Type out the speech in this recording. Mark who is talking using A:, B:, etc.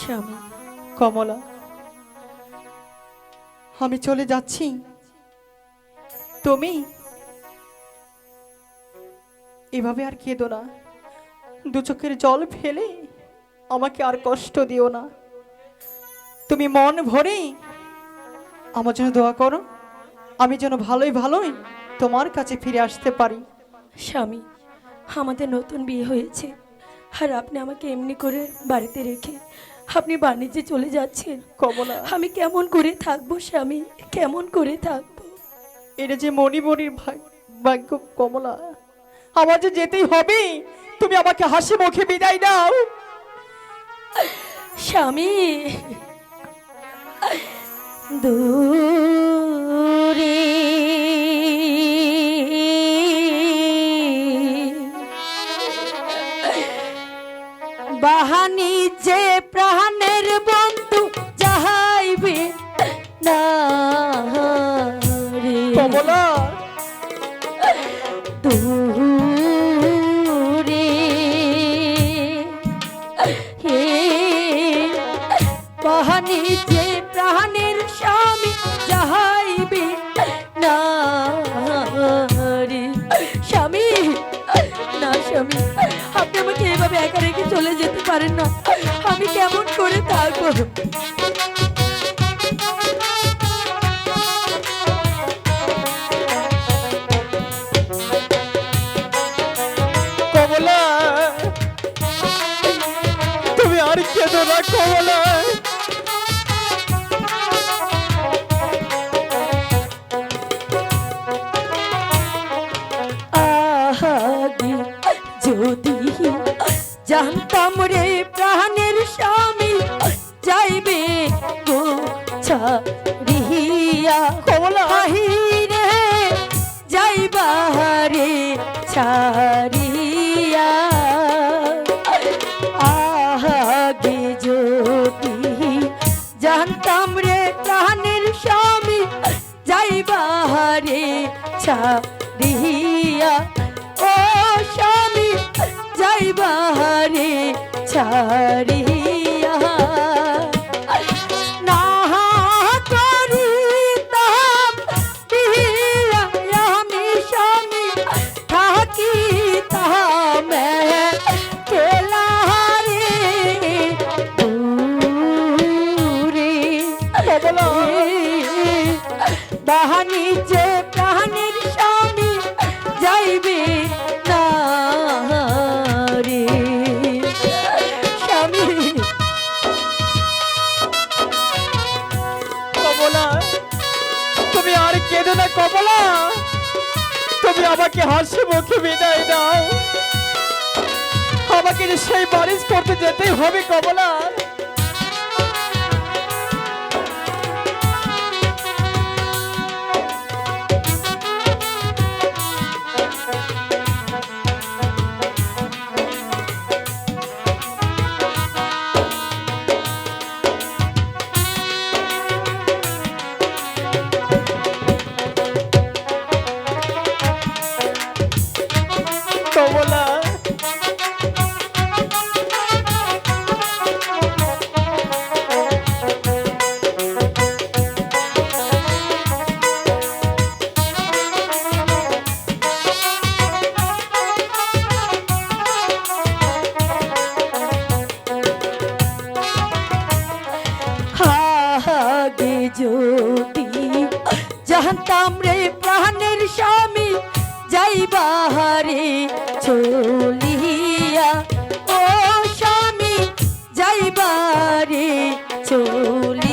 A: স্বামী
B: কমলা। আমি চলে যাচ্ছি। তুমি? এভাবে আর কেঁদো না। দু চোখের জল ফেলে আমাকে আর কষ্ট দিও না। তুমি মন ভরে আমার জন্য দোয়া করো। আমি যেন ভালোই ভালোই তোমার কাছে ফিরে আসতে পারি।
A: স্বামী, আমাদের নতুন বিয়ে হয়েছে। আর আপনি আমাকে এমনি করে বাড়িতে রেখে আপনি বাণিজ্যে চলে যাচ্ছেন।
B: কমলা।
A: আমি কেমন করে থাকব স্বামী? কেমন করে থাকব?
B: এটা যে মণিমণির ভাগ- ভাগ্য কমলা। আমার যে যেতেই হবে তুমি আমাকে হাসি মুখে বিদায় দাও
A: স্বামী দূরে বাহানি যে প্রাণের বন্ধু যাহাইবে না দূরে হে পাহানি যে প্রাণের স্বামী যাহাইবে না স্বামী না স্বামী আপনি আমাকে এইভাবে একা রেখে চলে যেতে পারেন না। আমি কেমন করে থাকব
B: কমলা তুমি আর কেঁদো না কমলা।
A: যদি জানতাম রে প্রাণের স্বামী, যাইবে গো ছাড়িয়া
B: কমলা
A: বাহিরে যাইবা রে ছাড়িয়া। আহাগে যদি জানতাম রে প্রাণের স্বামী, যাইবা রে ছাড়িয়া। যাইবা রে ছাড়িয়া না করিতাম আমি স্বামী থাকিতাম কেলা রে দূরে বাহানি যে
B: আমাকে হাসি মুখে বিদায় দাও। আমাকে সেই বারিশ করতে যেতেই হবে কমলা।
A: আগে যদি জানতাম রে প্রাণের স্বামী যাই বাহারে চলিয়া। ও স্বামী যাই বাহারে চলিয়া।